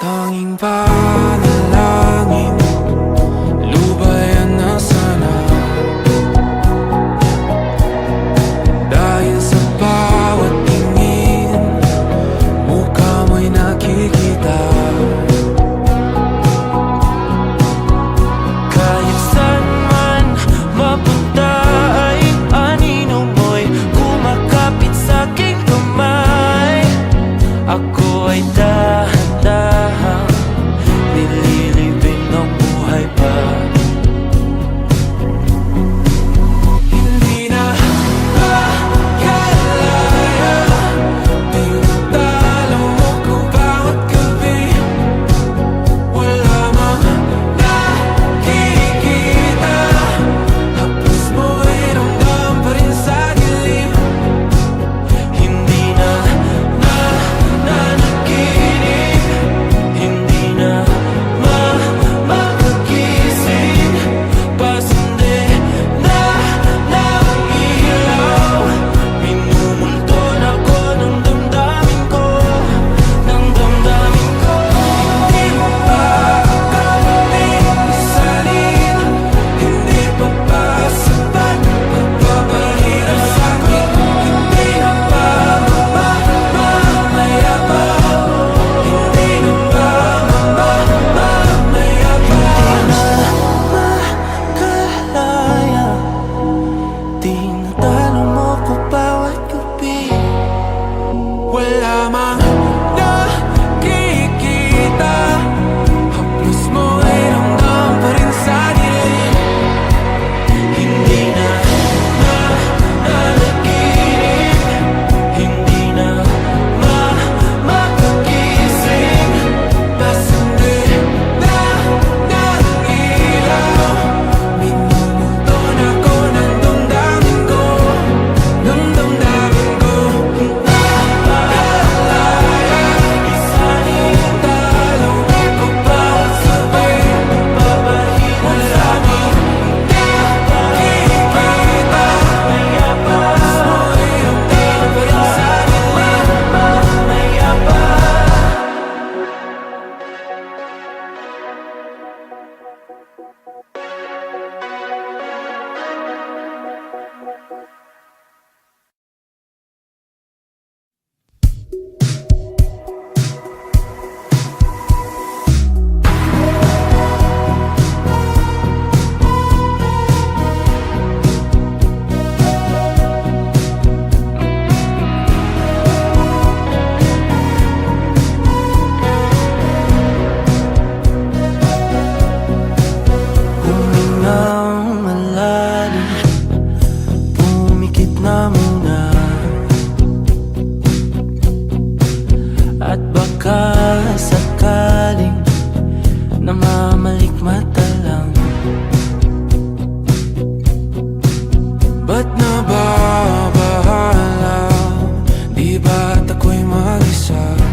当樱吧 At baka sakaling namamalikmata lang Ba't nababahala? Di ba't ako'y mag-isa?